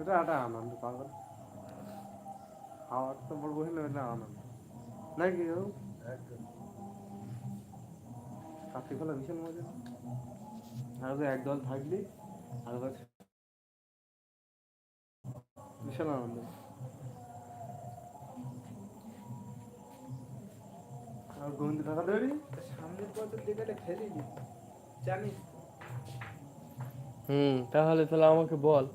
এটা একটা আনন্দ পাগল। খাওয়ার তো বড় এটা আনন্দ। নাকি হলো ভীষণ মজা। আর একদল থাকলি আর ভীষণ আনন্দ। আর গোবিন্দ টাকা দেবি? সামনের খেলিনি জানিস? হুম তাহলে তাহলে আমাকে বল।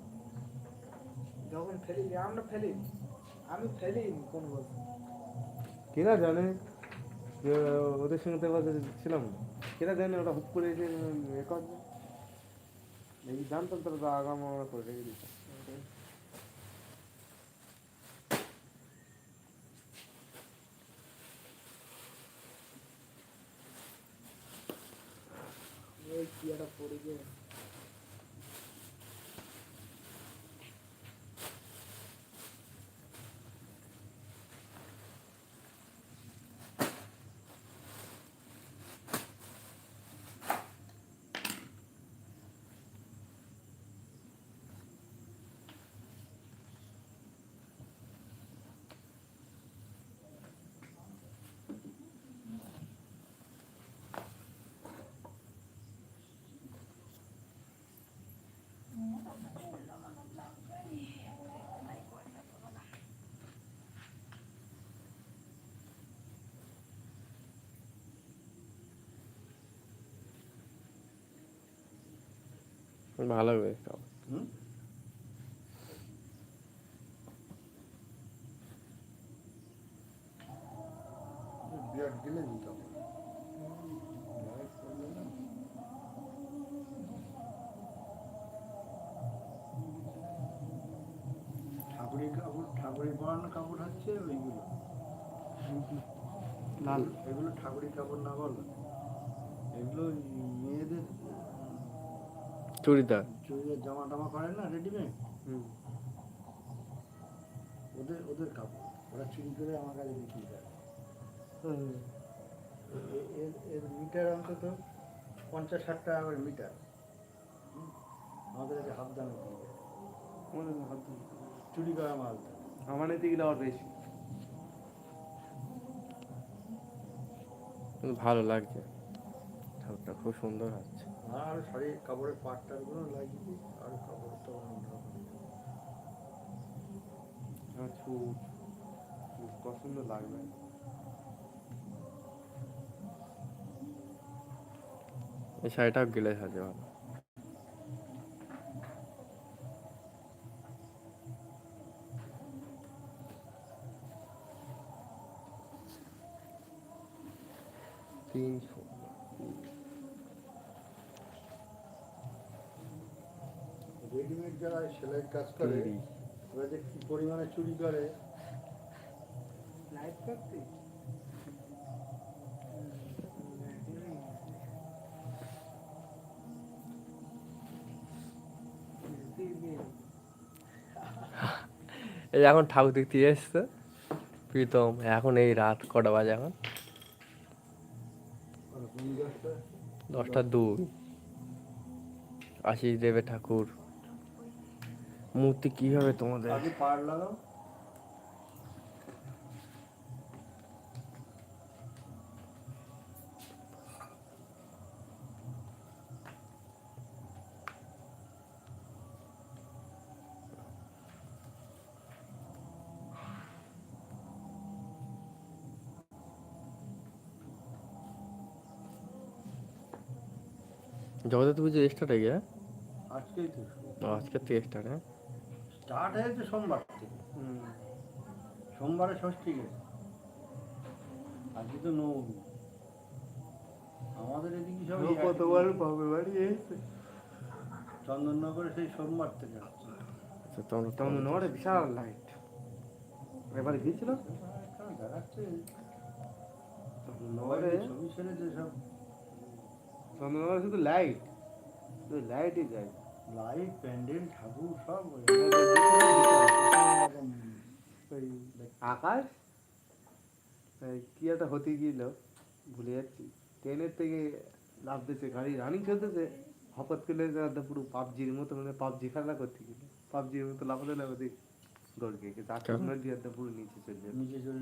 যখন ফেলিনি আমরা ফেলিনি। আমি ফেলিনি কোনো বছর। কেনা জানে? যে ওদের সঙ্গে তো ছিলাম। কেনা জানে ওটা হুপ করে এসে এ করবে? এই জানতাম তাহলে তো আগাম আমরা করে রেখে দিতাম। কি একটা পড়ে গিয়ে ভালো হবে খাও। হুম? বিরাট গেলে ঠাকুরের কাপড় ঠাকুরের পরানো কাপড় হচ্ছে ওইগুলো। লাল। এগুলো ঠাকুরের কাপড় না বলো এগুলো মেয়েদের চুড়িদার। চুড়িদার জামা টামা করে না রেডিমেড হুম। ওদের ওদের কাপড়। ওরা চুরি করে আমার কাছে বিক্রি করে। এর এর মিটার অন্তত পঞ্চাশ ষাট টাকা করে মিটার। আমাদের কাছে হাফ দামে। মনে হয় হাত ধরে। চুরি করা মাল। আমার গেলে আবার বেশি। ভালো লাগছে। ঠাকুরটা খুব সুন্দর আছে আর শাড়ির কাপড়ের পাট টাটগুলো লাগিয়ে আর কাপড় তো কত সুন্দর লাগবে। এই শাড়িটাও গেলে সাজে ভালো। সেলাই কাজ করে ওরা যে কি পরিমাণে চুরি করে। করতে? এই এখন ঠাকুর দেখতে এসছে প্রীতম। এখন এই রাত কটা বাজে এখন? দশটা দুই আশিস দেবে ঠাকুর। মূর্তি কি হবে তোমাদের? আগে পার লাগাও। জগদ্ধাত্রী পুজো স্টার্ট হয়ে? গিয়ে আজকেই তো। আজকের থেকে স্টার্ট হ্যাঁ? স্টার্ট হয়েছে সোমবার থেকে। সোমবারে ষষ্ঠী গেছে। আজকে তো নবমী। আমাদের এদিকে সব কতবার। বাপের বাড়ি চন্দননগরে সেই সোমবার থেকে আচ্ছা তোমরা তখন বিশাল লাইট এবারে গিয়েছিল? দেখাচ্ছে নড়ে মোবাইলে ছবি ছেড়ে যে সব। চন্দ্রনগরে শুধু লাইট শুধু লাইটই যায়। লাইট প্যান্ডেল ঠাকুর সব আকাশ? কি একটা হতে গিয়েছিল ভুলে যাচ্ছি। ট্রেনের থেকে লাভ গাড়ি রানিং চলতেছে হঠাৎ করে একটা পুরো পাবজির মতো মানে পাবজি খেলা করতে গেলে পাবজির মতো লাফাতে লাফাতে দৌড় গিয়ে পুরো নিচে চলে যাবে নিচে চললে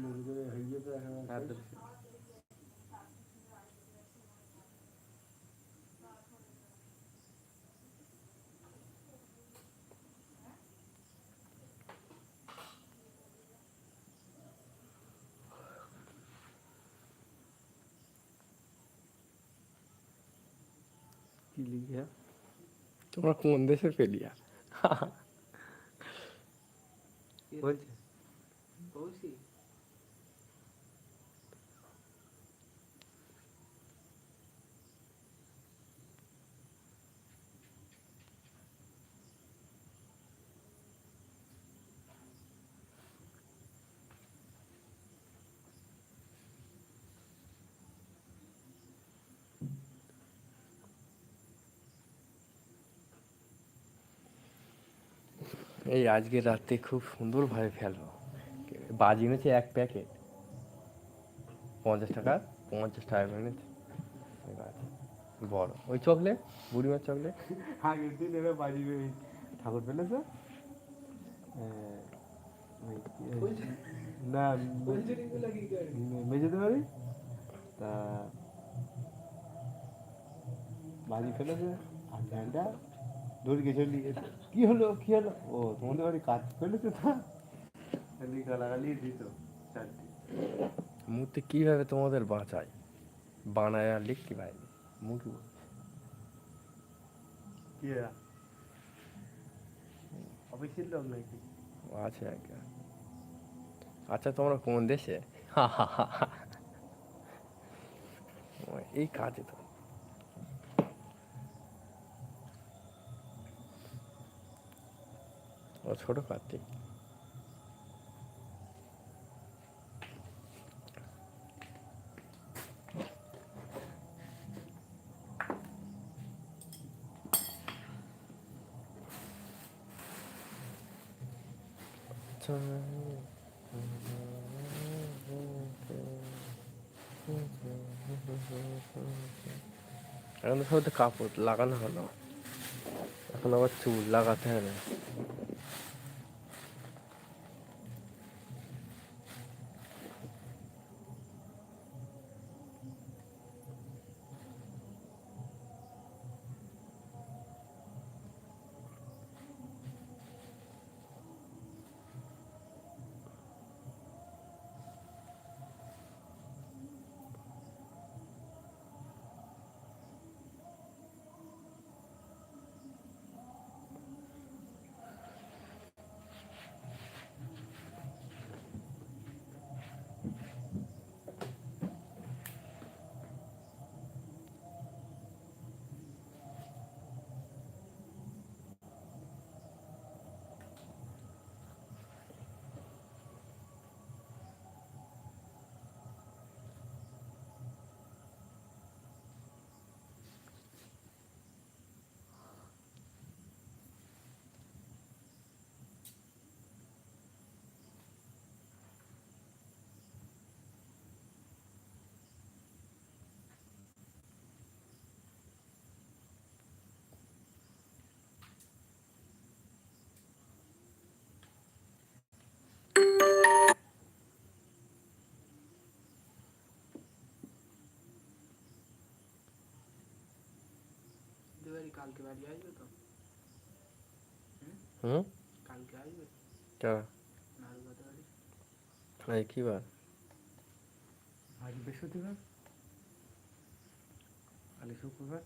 কি লিখে তোমরা কোন দেশের পেলিয়া বলছে। এই আজকে রাতে খুব সুন্দরভাবে ফেলব বাজি এনেছে এক প্যাকেট। পঞ্চাশ টাকা পঞ্চাশ টাকা এনেছে। বড়। ওই চকলেট, বুড়িমার চকলেট। আগের দিন এরা বাজি ঠাকুর ফেলেছে না মেজেতে পারি তা, বাজি ফেলেছে, আর ল্যান্ডা দৌড় গেছে কি হলো? কি হলো? ও তোমাদের বাড়ি কাজ ফেলেছে তা? খালি গালাগালি দিত চারটি। মুহূর্তে কীভাবে তোমাদের বাঁচাই বানায় আর লিখতে পারিনি। মুখে বল। কি? অফিসের লোক নাকি? আছে একটা আচ্ছা তোমরা কোন দেশে? এই কাজে তো। ছোট কার্তিক এখন তো সব তো কাপড় লাগানো হলো এখন আবার চুল লাগাতে হবে দুবারই কালকে বাড়ি আসবে তো? হুম? কালকে আসবে? কেন নারুগাতে বাড়ি। এই কি বার? আজ বৃহস্পতিবার? কালি শুক্রবার?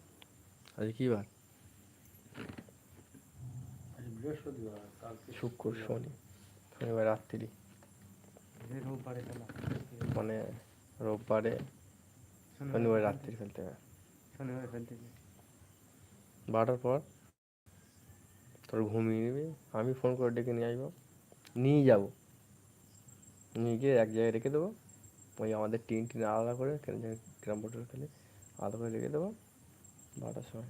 আজ কি বার? আজ বৃহস্পতিবার কালকে শুক্র শনি। শনিবার রাত্রি। রোববারে মানে রোববারে শনিবার রাত্রি খেলতে। হবে শনিবার খেলতে যাই বারোটার পর তোর ঘুমিয়ে নিবি আমি ফোন করে ডেকে নিয়ে আসব। নিয়ে যাব। নিয়ে গিয়ে এক জায়গায় রেখে দেবো। ওই আমাদের টিন টিন আলাদা করে ক্যারাম বোর্ডের খেলে আলাদা করে রেখে দেবো। বারোটার সময়।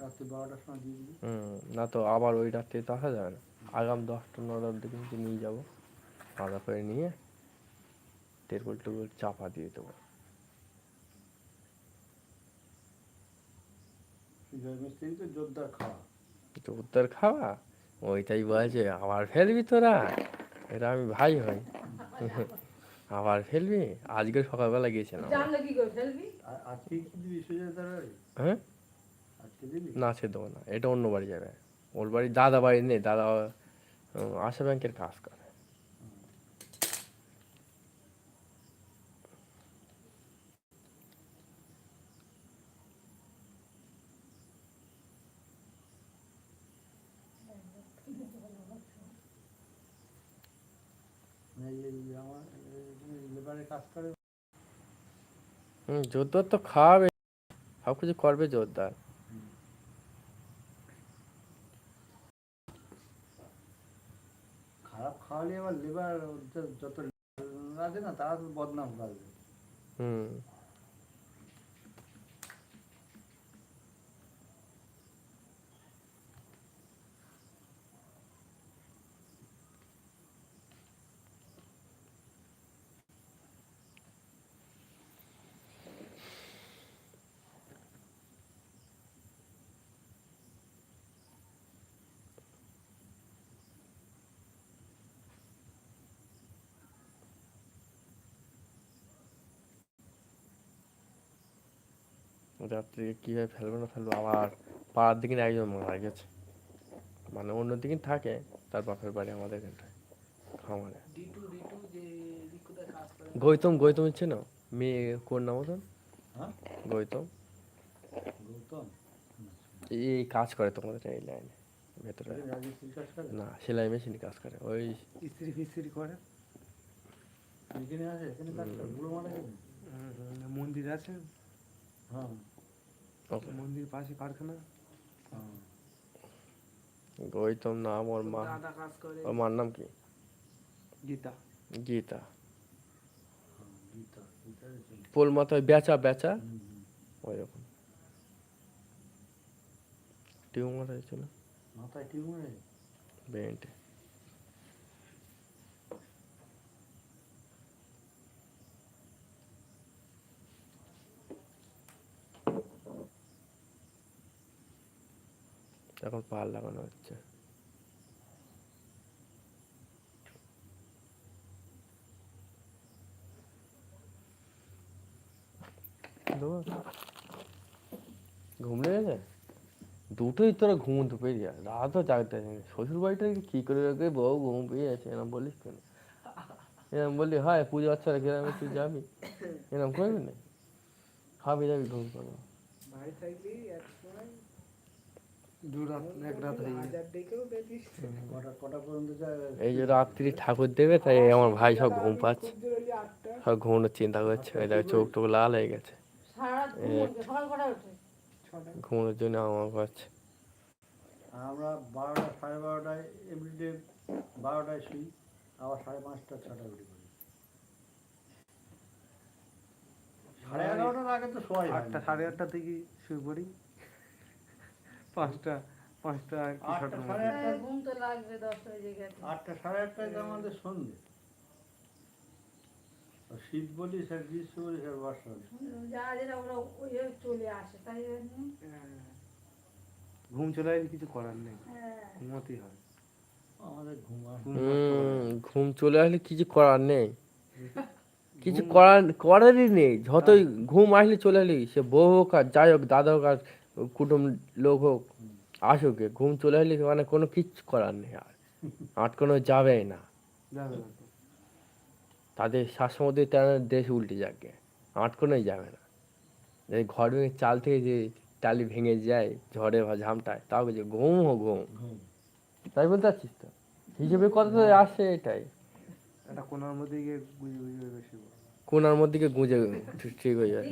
রাত্রি বারোটার সময় দিয়ে দিবি। হুম না তো আবার ওই রাত্রে তো আসা যাবে না। আগাম দশটা নটার দিকে নিয়ে যাব। আলাদা করে নিয়ে তেরকুল টেরকুল চাপা দিয়ে দেবো। জয় মিস্ত্রি তো জোরদার খাওয়া। তো খাওয়া? ওইটাই বলছে আবার ফেলবি তোরা? এটা আমি ভাই হই। আবার ফেলবি? আজকে সকালবেলা গিয়েছিলাম। জানলে কি করে ফেলবি? আর আজকে কি দিবি? হ্যাঁ? না সে দেবো না। এটা অন্য বাড়ি যাবে। ওর বাড়ি দাদা বাড়ি নেই দাদা আশা ব্যাংকের কাজ করে মানে এই যে আমার লেবারের কাজ করে। হুম জোরদার তো খাওয়াবে সব কিছু করবে জোরদার। খারাপ খাওয়ালে আবার লেবার যত আছে না তারা তো বদনাম করবে হুম। রাত্রে কীভাবে ফেলব না ফেলব আবার পাড়ার দিকে একজন মারা গেছে। মানে অন্য দিকে থাকে তার বাপের বাড়ি আমাদের এখানটায় খামারে। গৌতম গৌতম ইচ্ছে না? মেয়ে কোন নাম ওদের হ্যাঁ? গৌতম। এই কাজ করে তোমাদের এই লাইনে ভেতরে। রাজমিস্ত্রি কাজ করে? না সেলাই মেশিন কাজ করে। ওই ইস্ত্রি ফিস্ত্রি করে। মন্দির আছে। হ্যাঁ। মন্দির পাশে কারখানা। হ্যাঁ গৌতম নাম ওর মা। দাদা কাজ করে। ওর মার নাম কি? গীতা। গীতা। হ্যাঁ, গীতা। গীতা পোল মাথায় বেচা বেচা। ওই রকম টিউমার হয়েছিল। মাথায় টিউমার? ব্রেনটে এখন পাল লাগানো হচ্ছে? ঘুম লেগেছে দুটোই তোরা ঘুমোতে পেরিয়ে যায় রাতও জাগতে নেই শ্বশুর বাড়িটা কি করে রাখে বউ ঘুম পেয়ে আছে এরম বলিস কেন? এরম বললি হয় পুজো আচ্ছা গ্রামে তুই যাবি? এরম করবি না খাবি যাবি ঘুম করব বাড়ি থাকবি এক সময়? এই যে রাত্রি ঠাকুর দেবে তাই আমার ভাই সব ঘুম পাচ্ছে। সব ঘুমানোর চিন্তা করছে ওই দেখো চোখ টোক লাল হয়ে গেছে। ঘুমানোর জন্য আমার পাচ্ছে। আমরা বারোটা সাড়ে বারোটায় এভরিডে বারোটায় শুই আবার সাড়ে পাঁচটা ছটা উঠে পড়ি। সাড়ে এগারোটার আগে তো শোয়াই হয় আটটা সাড়ে আটটা থেকে শুয়ে পড়ি। পাঁচটা পাঁচটা আটটা সাড়ে আটটা ঘুম তো লাগবে দশটা বেজে গেছে। আটটা সাড়ে আটটায় তো আমাদের সন্ধে। আর শীত বলি স্যার গ্রীষ্ম বলি স্যার বর্ষা ওরা চলে আসে তাই ঘুম চলে আসলে কিছু করার নেই। হ্যাঁ। ঘুমাতেই হয়। আমাদের ঘুম আর চলে আসলে কিছু করার নেই। কিছু করার করারই নেই। যতই ঘুম আসলে চলে আসলি সে বউ হোক আর যাই হোক দাদা হোক আর কুটুম লোক হোক আসুক ঘুম চলে আসলে মানে কোনো কিচ্ছু করার নেই আর। আটকানো যাবেই না। যাবে না তাদের শ্বাসমধ্যে তারা দেশ উল্টে যাকে আটকানোই যাবে না। ঘর ভেঙে চাল থেকে যে টালি ভেঙে যায় ঝড়ে বা ঝামটায় তাও বলছে ঘুম হো ঘুম। তাই বলতে পারছিস তো? হিসেবে কথা তো আসছে এটাই। কোনার মধ্যে গিয়ে গুজে গুজে বেশি কোনার মধ্যে গিয়ে গুঁজে ঠিক- ঠিক হয়ে যায়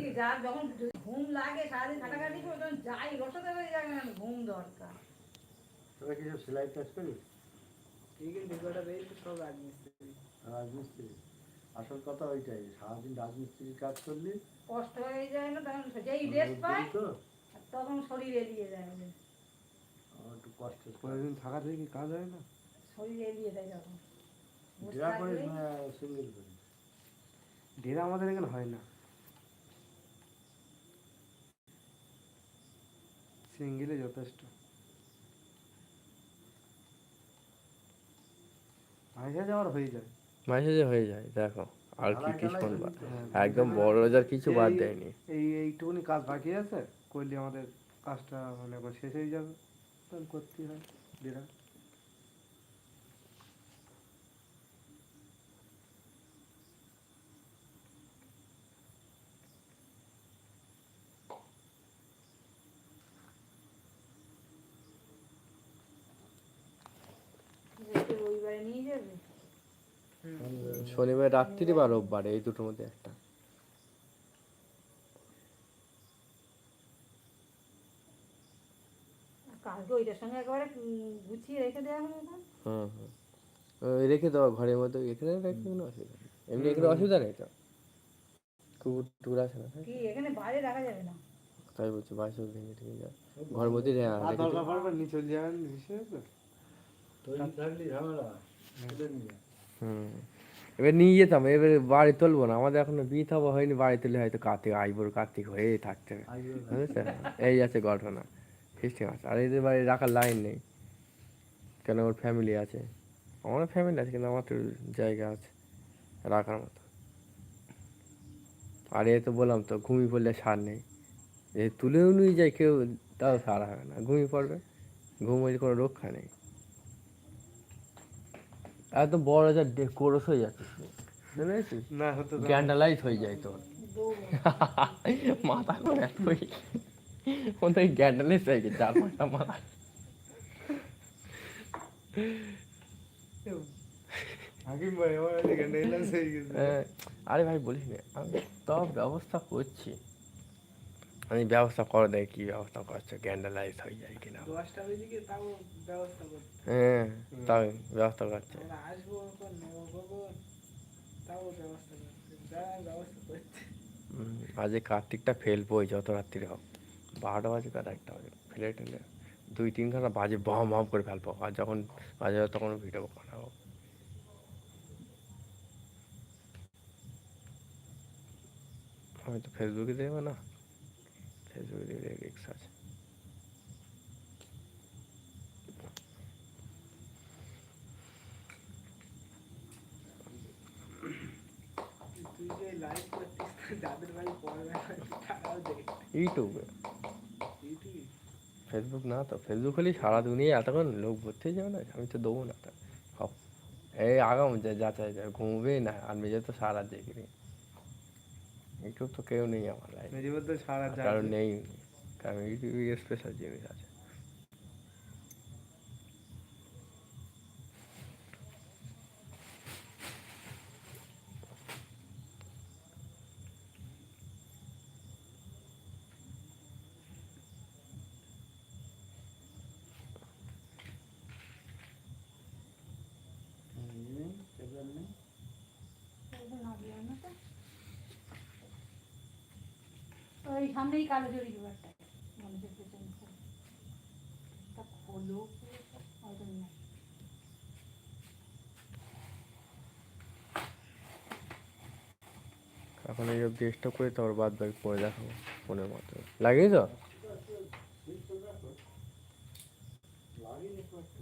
ঘুম লাগে সারাদিন খাটাখাটি করে তখন যাই বসাতে হয়ে যাবে না ঘুম দরকার। তোরা কি সব সেলাই কাজ করিস সব রাজমিস্ত্রি। রাজমিস্ত্রি। আসল কথা ওইটাই সারাদিন রাজমিস্ত্রির কাজ করলি কষ্ট হয়ে যায় না তখন যেই রেস্ট পায় তো। তখন শরীর এলিয়ে যায় একটু কষ্ট কয়েকদিন থাকা থেকে কাজ হয় না? শরীর এলিয়ে যায় তখন। ডেরা সিঙ্গেল করিস ডেরা আমাদের এখানে হয় না। সিঙ্গেলে যথেষ্ট। মাইসাজে আমার হয়ে যায়। মাইসাজে হয়ে যায় দেখো আর কি কিছুক্ষণ হ্যাঁ, হ্যাঁ, একদম মানে বড় রাজার কিছু বাদ দেয়নি। এই এইটুকুনি কাজ বাকি আছে করলে আমাদের কাজটা মানে শেষ হয়ে যাবে। করতে হয় বিরাট। শনিবার রাত্রি বা রোববার এই দুটোর মধ্যে একটা। কালকে ওইটার সঙ্গে একেবারে উম, গুছিয়ে রেখে দেওয়া হবে না হুম হুম। ওই রেখে দেওয়া ঘরের মধ্যে এখানে রেখে কোনো অসুবিধা নেই। এমনি এখানে অসুবিধা নেই তো? কুকুর টুকুর আছে না কি এখানে বাইরে রাখা যাবে না। তাই বলছি বাসে ভেঙে ঠেঙে যায় ঘরের মধ্যে রে- আর দরকার পড়বে নিয়ে চলে যাবেন বিষয় আছে তৈরি থাকলে ঝামেলা হুম। এবার নিয়ে যেতাম এবার বাড়ি তুলবো না। আমাদের এখনও বিয়ে থাবা হয়নি বাড়ি তুলে হয়তো কার্তিক আইবুর কার্তিক হয়েই থাকতে হবে। বুঝেছেন? এই আছে ঘটনা ফিস্টি মাছ আর এদের বাড়ি রাখার লাইন নেই। কেন? ওর ফ্যামিলি আছে। আমার ফ্যামিলি আছে কিন্তু আমার তো জায়গা আছে রাখার মতো। আর এ তো বললাম তো ঘুমিয়ে পড়লে সার নেই। যে তুলেও নিয়ে যায় কেউ তাও সার হবে না। ঘুমিয়ে পড়বে ঘুমিয়ে কোনো রক্ষা নেই। এত বড় যা কোরস হয়ে যাচ্ছে বুঝেছিস না হতো গ্যান্ডালাইজ হয়ে যায় তোর। মাথা করে তুই ওদের গ্যান্ডালাইজ হয়ে গেছে? চার পাঁচটা মাথা। হয়ে হ্যাঁ, আরে ভাই বলিস না। আমি সব ব্যবস্থা করছি। আমি ব্যবস্থা করে দেয় কি ব্যবস্থা করছে গ্যান্ডালাইজ হয়ে যায় কিনা হ্যাঁ তাও ব্যবস্থা করছে আজকে কার্তিকটা ফেলব যত রাত্রি হোক বারোটা বাজে কার একটা বাজে ফেলে টেলে দুই তিন ঘণ্টা বাজে বম বম করে ফেলব আর যখন বাজে তখন ভিডিও বানাবো আমি তো ফেসবুকে দেবো না ফেসবুকে দিলে রিক্স আছে তুই যে লাইভ করছিস যাদের বাড়ি পড়বে না তারাও দেখে ইউটিউবে। ফেসবুক না তো ফেসবুক হলেই সারা দুনিয়া এতক্ষণ লোক ভর্তি যাবে না? আমি তো দেবো না সব এই আগাম যা যাচাই যায় ঘুমবে না, আর মেজে তো সারা দেখি ইউটিউব তো কেউ নেই আমার। লাইফ মেজিবার তো সারা যায় কারণ নেই কারণ ইউটিউবে স্পেশাল জিনিস আছে নেই এবার নেই ওই সামনেই কালো জড়ি দুবারটা মানুষের পেছনে তা খোলো। না এখন এই অব্দি স্টপ করে তারপর বাদ বাকি পরে দেখাবো ফোনের মতো লাগিয়ে তো লাগেনি করতে